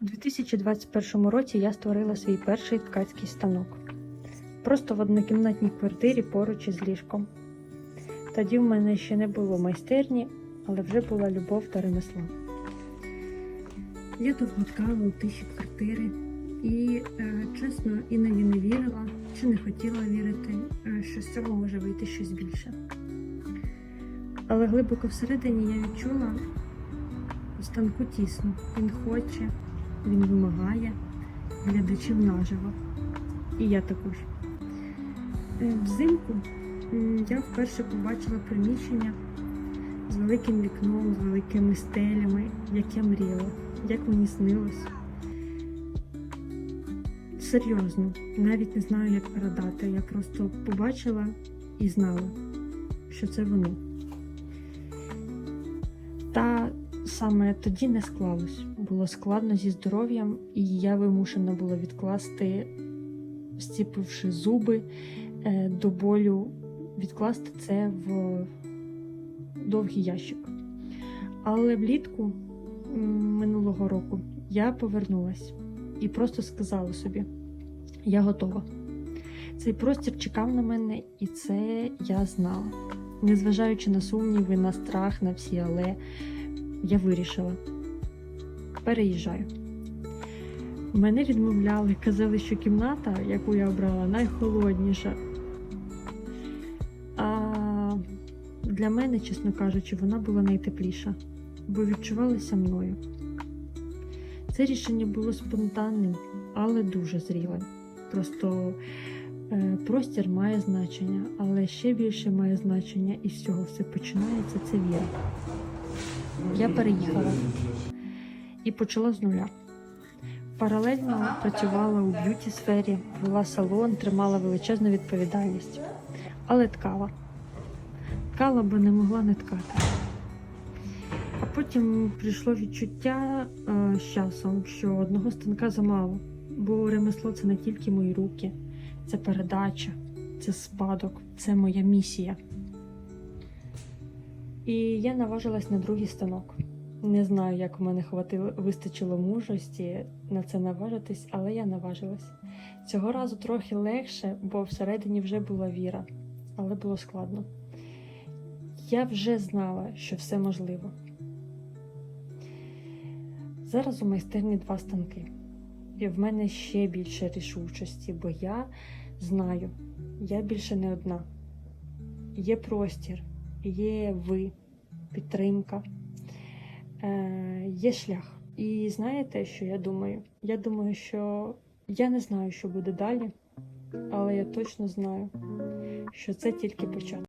У 2021 році я створила свій перший ткацький станок. Просто в однокімнатній квартирі поруч із ліжком. Тоді в мене ще не було майстерні, але вже була любов та ремесло. Я довго ткала у тиші квартири і, е, чесно, іноді не вірила чи не хотіла вірити, е, що з цього може вийти щось більше. Але глибоко всередині я відчула, у станку тісно. Він хоче, він вимагає глядачів наживо. І я також. Е, Взимку я вперше побачила приміщення з великим вікном, з великими стелями, як я мріяла, як мені снилось. Серйозно, навіть не знаю, як передати. Я просто побачила і знала, що це воно. Та саме тоді не склалось. Було складно зі здоров'ям, і я вимушена була відкласти, зціпивши зуби е, до болю, відкласти це в довгий ящик. Але влітку минулого року я повернулась і просто сказала собі: я готова. Цей простір чекав на мене, і це я знала. Незважаючи на сумніви, на страх, на всі, але я вирішила. Переїжджаю. Мене відмовляли, казали, що кімната, яку я обрала, найхолодніша. А для мене, чесно кажучи, вона була найтепліша, бо відчувалася мною. Це рішення було спонтанним, але дуже зрілим. Просто е, простір має значення, але ще більше має значення, і з цього все починається це віра. Я переїхала і почала з нуля. Паралельно працювала у б'юті сфері, вела салон, тримала величезну відповідальність, але ткала. Ткала, бо не могла не ткати. А потім прийшло відчуття е, з часом, що одного станка замало, бо ремесло це не тільки мої руки, це передача, це спадок, це моя місія. І я наважилась на другий станок. Не знаю, як в мене хватило, вистачило мужності на це наважитись, але я наважилась. Цього разу трохи легше, бо всередині вже була віра, але було складно. Я вже знала, що все можливо. Зараз у майстерні два станки, і в мене ще більше рішучості, бо я знаю, я більше не одна. Є простір, є ви, підтримка, е, є шлях. І знаєте, що я думаю? Я думаю, що я не знаю, що буде далі, але я точно знаю, що це тільки початок.